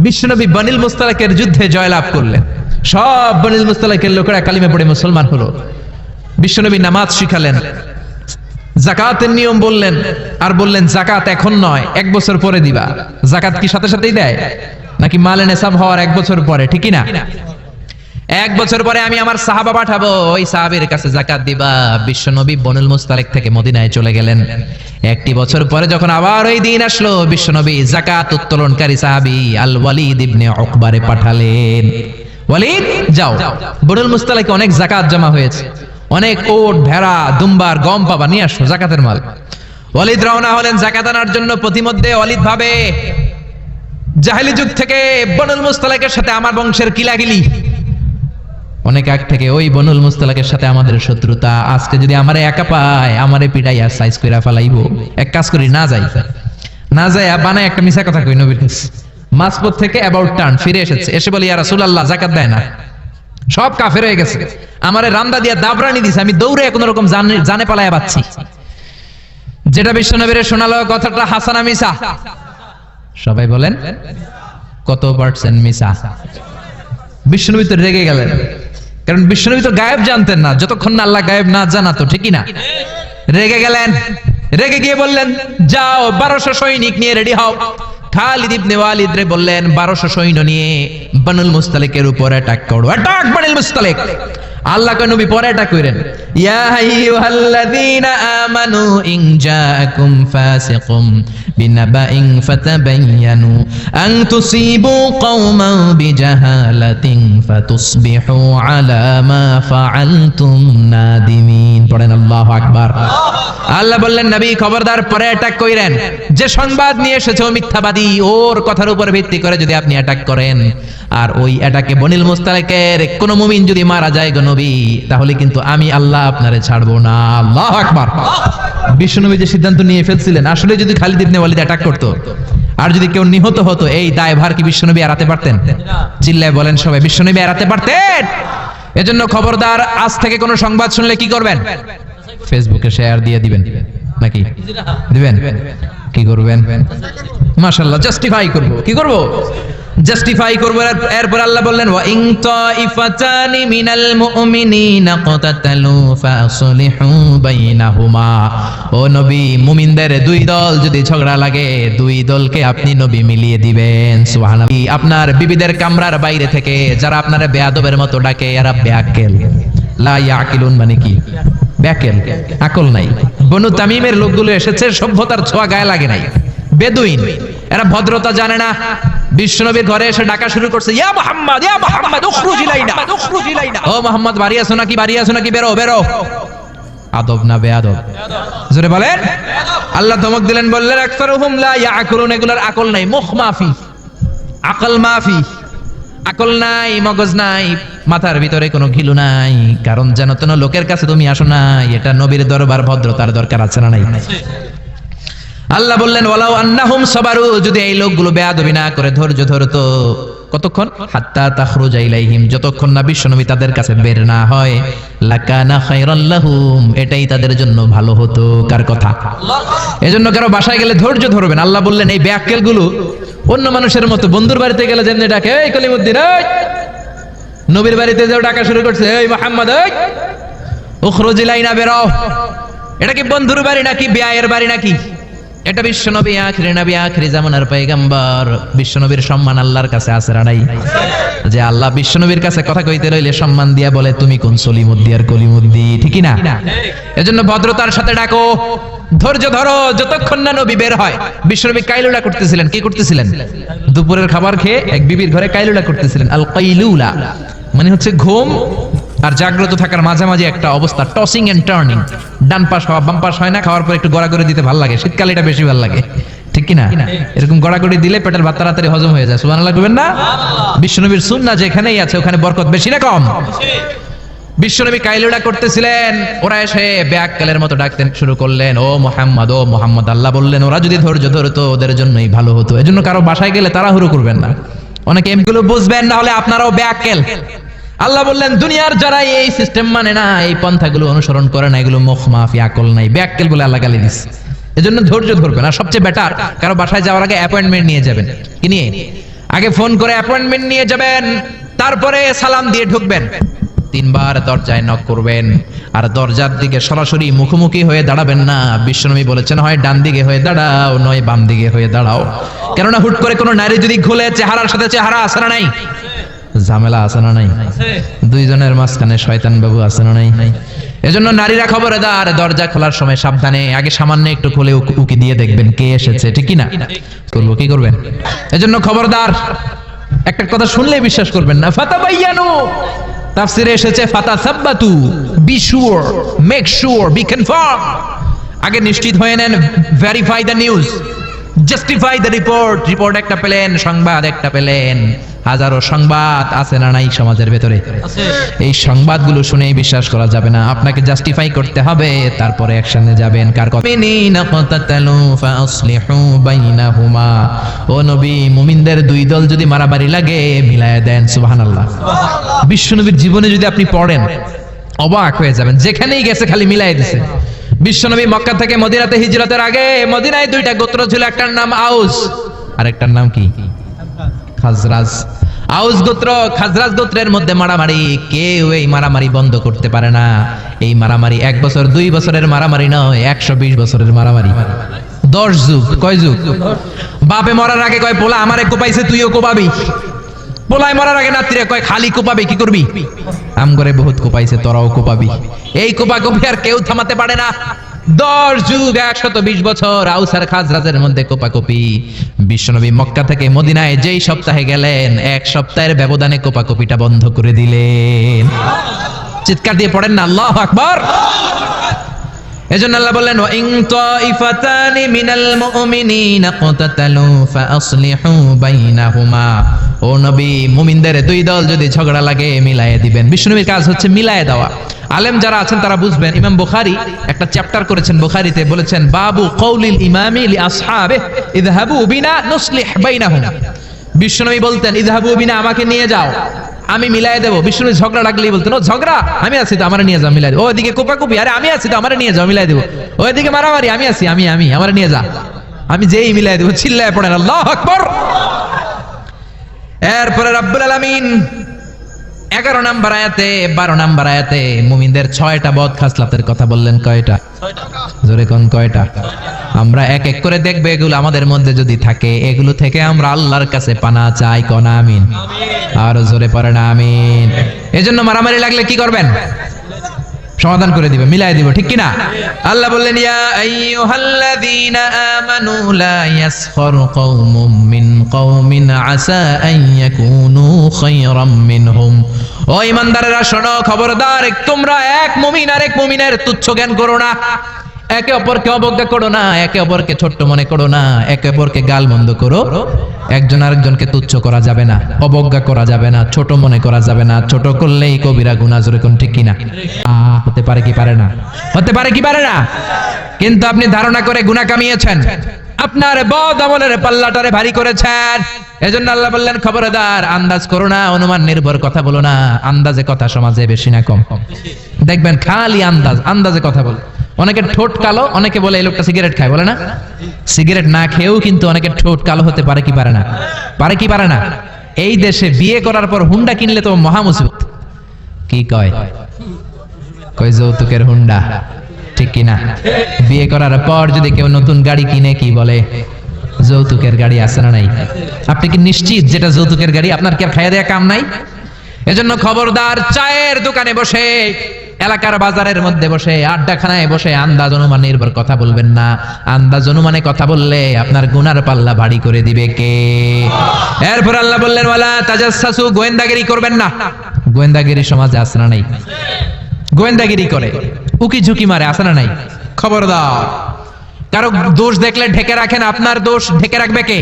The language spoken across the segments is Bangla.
বিশ্বনবী বনিল মুস্তালাকের যুদ্ধে জয়লাভ করলেন। সব বনিল মুস্তালাকের লোকেরা কালিমে পড়ে মুসলমান হলো। বিশ্বনবী নামাজ শিখালেন। জাকাতের নিয়ম বললেন, আর বললেন, জাকাত এখন নয়, এক বছর পরে দিবা। জাকাত কি সাথে সাথেই দেয়? নাকি মালেন এসাম হওয়ার এক বছর পরে ঠিকই না? এক বছর পরে আমি আমার সাহাবা পাঠাবো, ওই সাহাবের কাছে জাকাত দিবা। বিশ্বনবী বনুল মুস্তালেক থেকে মদিনায় চলে গেলেন। একটি বছর পরে যখন আবার ওই দিন আসলো বিশ্বনবী জাকাত উত্তোলনকারী সাহাবি আল ওয়ালিদ ইবনে অকবারে পাঠালেন। ওয়ালিদ, যাও। বনুল মুস্তালেকে অনেক জাকাত জমা হয়েছে। অনেক ওট, ভেড়া, দুম্বার, গম পাবা, নিয়ে আসো জাকাতের মাল। ওয়ালিদ রওনা হলেন জাকাত আনার জন্য প্রতিমধ্যে ওয়ালিদ ভাবে, জাহেলি যুগ থেকে বনুল মুস্তালাকের সাথে আমার বংশের কিলাগিলি। অনেক আগ থেকে ওই বনুল মুস্তালাকের সাথে আমাদের শত্রুতা। আজকে যদি আমারে একা পায়, আমারে পিটাইয়া সাইজ কইরা ফেলাইব। এক কাজ করি, না যাই। না যাই বানায় একটা মিছা কথা কই নবীর কাছে। মাসপত থেকে অ্যাবাউট টার্ন ফিরে এসেছে। এসে বলি, ইয়া রাসূলুল্লাহ, যাকাত দেয় না। সব কাফের হয়ে গেছে। আমারে রান্দা দিয়া দাবরানি দিছে। আমি দৌড়ে কোন রকম জানে পালায়া পাচ্ছি যেটা বিশ্বনবীর শোনালো কথাটা হাসানা মিসা সবাই বলেন, কত পার্সেন্ট মিসা বিষ্ণুবী তো রেগে গেলেন। কারণ বিশ্বনবী তো গায়েব জানতেন না, যতক্ষণ না আল্লাহ গায়েব না জানাতো, ঠিকই না? রেগে গেলেন, রেগে গিয়ে বললেন, যাও, বারোশো সৈনিক নিয়ে রেডি হও। খালিদ ইবনে ওয়ালিদ রে বললেন, বারোশো সৈন্য নিয়ে বানুল মুস্তালিকের উপর অ্যাটাক করো। অ্যাটাক বানুল মুস্তালিক! আল্লাহ কে নবী, পরে অ্যাটাক করেন ইয়া আইয়ুহাল্লাযীনা আমানু ইন জাআকুম ফাসিকুম বিনাবাইন ফাতাবায়ানু আন তুসিবু কওমান বিজাহালাতিন ফাতুসবিহু আলা মা ফাআলতুম নাদিমিন। পড়েন, আল্লাহু আকবার। আল্লাহ বললেন, নবী, খবরদার, পরে অ্যাটাক কইরেন। যে সংবাদ নিয়ে এসেছে ও মিথ্যাবাদী, ওর কথার উপর ভিত্তি করে যদি আপনি অ্যাটাক করেন। আর ওই অ্যাটাকে বনিল মুস্তালিকের কোন মুমিন যদি মারা যায় গো নবী তাহলে কিন্তু আমি আল্লাহ আপনারে ছাড়বো না। আল্লাহ আকবার। বিশ্বনবী যে সিদ্ধান্ত নিয়ে ফেলছিলেন, আসলে যদি খালিদ ইবনে ওয়ালিদ অ্যাটাক করতো, আর যদি কেউ নিহত হতো, এই দায়ভার কি বিশ্বনবী এড়াতে পারতেন? চিল্লায় বলেন সবাই বিশ্বনবী এড়াতে পারতেন। এজন্য খবরদার, আজ থেকে কোনো সংবাদ শুনলে কি করবেন? ফেসবুকে শেয়ার দিয়ে দিবেন। নাকি? দিবেন? কি করবেন? মাশাআল্লাহ জাস্টিফাই করব। কি করব? জাস্টিফাই করব, এর- এরপর আল্লাহ বললেন, ওয়া ইন তাইফাতানি মিনাল মুমিনিনা ক্তাতালু ফাসলিহু বাইনাহুমা। ও নবী, মুমিনদের দুই দল যদি ঝগড়া লাগে, দুই দলকে আপনি নবী মিলিয়ে দিবেন, সুবহানাল্লাহ। আপনার বিবিদের কামরার বাইরে থেকে যারা আপনারা বেয়াদবের মতো ডাকে, এরা বেয়াক্কেল লা ইয়াকিলুন মানে কি? ব্যাকেল। আকল নাই। বনু তামিমের লোকগুলো এসেছে, সভ্যতার ছোঁয়া গায়ে লাগে নাই। বেদুইন। এরা ভদ্রতা জানে না। বিশ্বনবীর ঘরে এসে ডাকা শুরু করছে ইয়া মুহাম্মদ ইয়া মুহাম্মদ উখরুজ ইলাইনা উখরুজ ইলাইনা। ও মুহাম্মদ বাড়ি আসো নাকি বাড়ি আসো নাকি বেরো বেরো। আদব না বেয়াদব জোরে বলেন। আল্লাহ ধমক দিলেন বললেন আকসারুহুম লা ইয়াকুলুন এগুলোর আকল নাই মুখ মাফি। আকল মাফি। আকল নাই মগজ নাই মাথার ভিতরে কোনো ঘিলু নাই কারণ যেন তেন লোকের কাছে তুমি আসো নাই এটা নবীর দরবার ভদ্রতার দরকার আছে না নাই? আল্লাহ বললেন, ওয়ালাউ আন্নাহুম সাবারু যদি এই লোকগুলো বেয়াদবি না করে, ধৈর্য ধরতো। কতক্ষণ? হাত্তা তাখরুজা ইলাইহিম, যতক্ষণ না বিশ্বনবী তাদের কাছে বের না হয়। লাকানা খায়রাল লাহুম, এটাই তাদের জন্য ভালো হতো। কার কথা? এজন্য কারও বাসায় গেলে ধৈর্য ধরবেন। আল্লাহ বললেন, এই ব্যাক্কেলগুলো অন্য মানুষের মতো বন্ধুর বাড়িতে গেলে যেমনি ডাকে, এই কলিমুদ্দিন, এই নবীর বাড়িতে যেও, ডাকা শুরু করছে, এই মোহাম্মদ, এই উখরুজ ইলাইনা, বেরো। এটা কি বন্ধুর বাড়ি নাকি বিয়ের বাড়ি নাকি? এটা বিশ্বনবী আখরি নবী আখরি জামানার পয়গম্বর। বিশ্বনবীর সম্মান আল্লাহর কাছে আছে নাই? যে আল্লাহ বিশ্বনবীর কাছে কথা কইতে রইলে সম্মান দিয়া বলে তুমি কোন সলিমুদ্দি আর কলিমুদ্দি? ঠিকই না এজন্য ভদ্রতার সাথে ডাকো। ধৈর্য ধরো যতক্ষণ না নবী বের হয়। বিশ্বনবী কাইলুলা করতেছিলেন। কি করতেছিলেন? দুপুরের খাবার খেয়ে এক বিবির ঘরে কাইলুলা করতেছিলেন। আল কাইলুলা মানে হচ্ছে ঘুম আর জাগ্রত থাকার মাঝামাঝি একটা অবস্থা টসিং এন্ড টার্নিং ডান পাশ হওয়া, বাম পাশ হয় না, খাওয়ার পর একটু গড়াগড়ি দিতে ভালো লাগে শীতকালে এটা বেশি ভালো লাগে। ঠিক কি না এরকম গড়াগড়ি দিলে পেটের ভাত তাড়াতাড়ি হজম হয়ে যায়, সুবহানাল্লাহ করবেন না? বিশ্বনবীর সুন্নাহ যেখানেই আছে, ওখানে বরকত বেশি না কম? বিশ্বনবী কাইলুলা করতেছিলেন, ওরা এসে ব্যাককালের মতো ডাকতে শুরু করলেন, ও মোহাম্মদ ও মোহাম্মদ। আল্লাহ বললেন, ওরা যদি ধৈর্য ধরতো, ওদের জন্যই ভালো হতো। এজন্য কারও বাসায় গেলে তারা তাড়াহুড়ো করবেন না। অনেকে এমগুলো বুঝবেন, না হলে আপনারাও ব্যাককেল। আল্লাহ বললেন, দুনিয়ার যারা এই সিস্টেম মানে না, এই পন্থাগুলো অনুসরণ করে না, এগুলো মুখ মাফি, আকল নাই ব্যাককেল বলে আল্লাহ গালি দিচ্ছে। এজন্য ধৈর্য ধরবেন। আর সবচেয়ে বেটার কারও বাসায় যাওয়ার আগে অ্যাপয়েন্টমেন্ট নিয়ে যাবেন। কি নিয়ে? আগে ফোন করে অ্যাপয়েন্টমেন্ট নিয়ে যাবেন, তারপরে সালাম দিয়ে ঢুকবেন। তিনবার দরজায় নক করবেন, আর দরজার দিকে সরাসরি মুখোমুখি হয়ে দাঁড়াবেন না। বিশ্বনবী বলেছেন, হয় ডান দিকে হয়ে দাঁড়াও, নয় বাম দিকে হয়ে দাঁড়াও। কেননা হুট করে কোনো নারী যদি খুলে, চেহারার সাথে চেহারা আসে না নাই। ঝামেলা আছে না নাই? দুইজনের মাঝখানে শয়তান বাবু আছে না নাই? এজন্য নারীরা খবরদার, দরজা খোলার সময় সাবধানে, আগে সামান্য একটু খুলে উকি দিয়ে দেখবেন কে এসেছে, ঠিক না করব কি করবেন? এজন্য খবরদার, একটা কথা শুনলেই বিশ্বাস করবেন না ফাতা ফাতাবাইয়ানু, তাফসিরে এসেছে, ফাতা সাব্বাতু be sure make sure be confirm আগে নিশ্চিত হয়ে নেন verify the news justify the report report একটা পেলেন, সংবাদ একটা পেলেন। হাজারো সংবাদ আছে না নাই সমাজের ভেতরে? এই সংবাদগুলো শুনে বিশ্বাস করা যাবে না। আপনাকে জাস্টিফাই করতে হবে তারপরে অ্যাকশনে যাবেন। কার ও নবী মুমিনদের দুই দল যদি মারামারি লাগে মিলায়া দেন সুবহানাল্লাহ। বিশ্বনবীর জীবনে যদি আপনি পড়েন অবাক হয়ে যাবেন। যেখানেই গেছে খালি মিলাই দিছে। বিশ্বনবী মক্কা থেকে মদিনাতে হিজরতের আগে মদিনায় দুইটা গোত্র ছিল একটার নাম আউস আর একটার নাম কি? খাজরাজ। আউস গোত্র, খাজরাজ গোত্রের মধ্যে মারামারি, কেউ এই মারামারি বন্ধ করতে পারে না। এই মারামারি এক বছর, দুই বছরের মারামারি নয়, একশো বিশ বছরের মারামারি। দশ যুগ, কয় যুগ? বাপে মরার আগে কয়, পোলা, আমারে কোপাইছে, তুইও কোপাবি? পোলায় মরার আগে নাত্রীরা কয়, খালি কোপাবে, কি করবি? আম করে বহুত কোপাইছে, তোরাও কোপাবি। এই কোপা কপি আর কেউ থামাতে পারে না। দশ যুগ, একশত বিশ বছর আউসার খাজরাজের মধ্যে কোপাকপি। বিশ্বনবী মক্কা থেকে মদিনায় যেই সপ্তাহে গেলেন, এক সপ্তাহের ব্যবধানে কোপাকপিটা বন্ধ করে দিলেন। চিৎকার দিয়ে পড়েন না, আল্লাহ আকবর। এজন্য আল্লাহ বললেন ইন তাইফাতানি মিনাল মুমিনিনা ক্তাতালু ফাসলিহু বাইনাহুমা। ও নবী, মুমিনদের দুই দল যদি ঝগড়া লাগে, মিলায়ে দিবেন। বিষ্ণুনবীর কাজ হচ্ছে মিলায়ে দেওয়া। আলেম যারা আছেন, তারা বুঝবেন, ইমাম বুখারী একটা চ্যাপ্টার করেছেন বুখারীতে, বলেছেন, বাবু কৌলিল ইমামি লি আসহাবে ইযহাবু বিনা নুসলিহ বাইনাহুম। বিষ্ণুনবী বলতেন, ইযহাবু বিনা আমাকে নিয়ে যাও, আমি মিলাই দেবো। বিষ্ণু ঝগড়া লাগলেই বলতেন, ও ঝগড়া, আমি আছি তো, আমার নিয়ে যাও মিলাই দেবো। ওইদিকে কোপাকুপি, আরে আমি আছি তো, আমার নিয়ে যাও মিলাই দেবো। ওইদিকে মারামারি, আমি আছি, আমি আমি, আমার নিয়ে যা, আমি যেই মিলাই দেবো, চিল্লায় পড়েন, আল্লাহ আকবর। এরপরে রব্বুল আলামিন এগারো নাম্বার আয়াতে, বারো নাম্বার আয়াতে মুমিনদের ছয়টা বদ খাসলাতের কথা বললেন, কয়টা? জোরে কোন কয়টা? আমরা এক এক করে দেখবে, এগুলো আমাদের মধ্যে যদি থাকে, এগুলো থেকে আমরা আল্লাহর কাছে পানা চাই, কোন আমিন? আর জোরে পড়ে না আমিন। এজন্য মারামারি লাগলে কি করবেন? সমাধান করে দিবে, মিলাই দিব, ঠিক কিনা? আল্লাহ বললেন, ইয়া আইয়ুহাল্লাযীনা আমানু লা ইয়াসখর কওমুম কওমিন আসা আন ইয়াকুনু খায়রাম মিনহুম। ও ইমানদারেরা, শোনো, খবরদার, তোমরা এক মুমিন আর এক মুমিনের তুচ্ছ জ্ঞান করো না। একে অপরকে অবজ্ঞা করো না, একে অপরকে ছোট্ট মনে করো না, একে অপরকে গাল মন্দ করো। একজন আরেকজনকে তুচ্ছ করা যাবে না, অবজ্ঞা করা যাবে না, ছোট মনে করা যাবে না, ছোট করলেই কবিরা গুণা জোরে কোন ঠিক কিনা? হতে পারে কি পারে না? হতে পারে কি পারে না? কিন্তু আপনি ধারণা করে গুণা কামিয়েছেন। আপনার বদ আমলের পাল্লাটারে ভারী করেছেন। এজন্য আল্লাহ বললেন, খবরদার, আন্দাজ করো না, অনুমান নির্ভর কথা বলো না, আন্দাজে কথা সমাজে বেশি না কম। কম দেখবেন খালি আন্দাজ, আন্দাজে কথা বল। অনেকে ঠোঁট কালো, অনেকে বলে এই লোকটা সিগারেট খায়, বলে না? সিগারেট না খেয়েও কিন্তু অনেকে ঠোঁট কালো হতে পারে কি পারে না? পারে কি পারে না? এই দেশে বিয়ে করার পর হুন্ডা কিনলে তো মহা মুসিবত। কি কয়? কয়, যৌতুকের হুন্ডা। ঠিক কিনা? বিয়ে করার পর যদি কেউ নতুন গাড়ি কিনে, কি বলে? যৌতুকের গাড়ি আছে না নাই? আপনি কি নিশ্চিত যেটা যৌতুকের গাড়ি, আপনার কি আর খাইয়া দেয়া কাম নাই? এজন্য খবরদার চায়ের দোকানে বসে, এলাকার বাজারের মধ্যে বসে, আড্ডাখানায় বসে আন্দাজ অনুমান নির্ভর কথা বলবেন না। আন্দাজ অনুমানে কথা বললে আপনার গুনার পাল্লা ভারী করে দিবে কে? এরপর আল্লাহ বললেন, ওয়ালা তাজাসসু গোয়েন্দাগিরি করবেন না। গোয়েন্দাগিরি সমাজে না নাই? গোয়েন্দাগিরি করে। উকি ঝুঁকি মারে, আছে না নাই? খবরদার। কারও দোষ দেখলে ঢেকে রাখেন, আপনার দোষ ঢেকে রাখবে কে?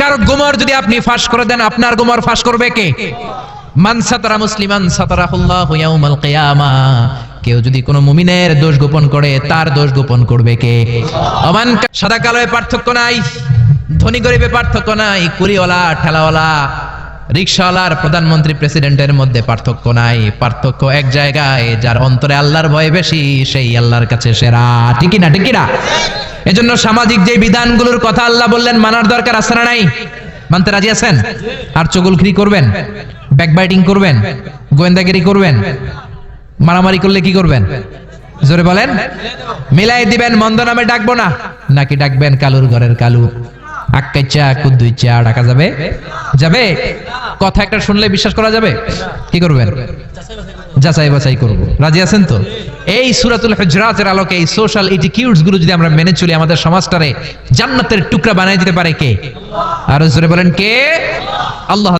কারও গুমর যদি আপনি ফাঁস করে দেন, আপনার গুমর ফাঁস করবে কে? মান সাতারা মুসলিমান সাতারাহুল্লাহু ইয়াউমাল কিয়ামা। কেউ যদি কোনো মুমিনের দোষ গোপন করে, তার দোষ গোপন করবে কে? অমান সাদা কালোয় পার্থক্য নাই, ধনী গরিবে পার্থক্য নাই, কুড়িওয়ালা, ঠেলাওয়ালা রিক্সাওয়ালার প্রধানমন্ত্রী প্রেসিডেন্টের মধ্যে পার্থক্য নাই। পার্থক্য এক জায়গায়, যার অন্তরে আল্লাহর ভয় বেশি, সেই আল্লাহর কাছে সেরা। ঠিকই না ঠিকই না এজন্য সামাজিক যে বিধানগুলোর কথা আল্লাহ বললেন, মানার দরকার আছে না নাই? মানতে রাজি আছেন? আর চগলখিরি করবেন? ব্যাকবাইটিং করবেন? গোয়েন্দাগিরি করবেন? মারামারি করলে কি করবেন? জোরে বলেন? মিলাই দিবেন, মন্দ নামে ডাকবো না। নাকি ডাকবেন, কালুর ঘরের কালু? ডাকা যাবে? যাবে? কথা একটা শুনলে বিশ্বাস করা যাবে? কি করবেন? যাচাই বাছাই করব। রাজি আছেন তো? এই সুরাতুল হজরাতের আলোকে এই সোশ্যাল ইটিকিউটসগুলো যদি আমরা মেনে চলি আমাদের সমাজটারে জান্নাতের টুকরা বানাই দিতে পারে কে? আর জোরে বলেন কে? আল্লাহ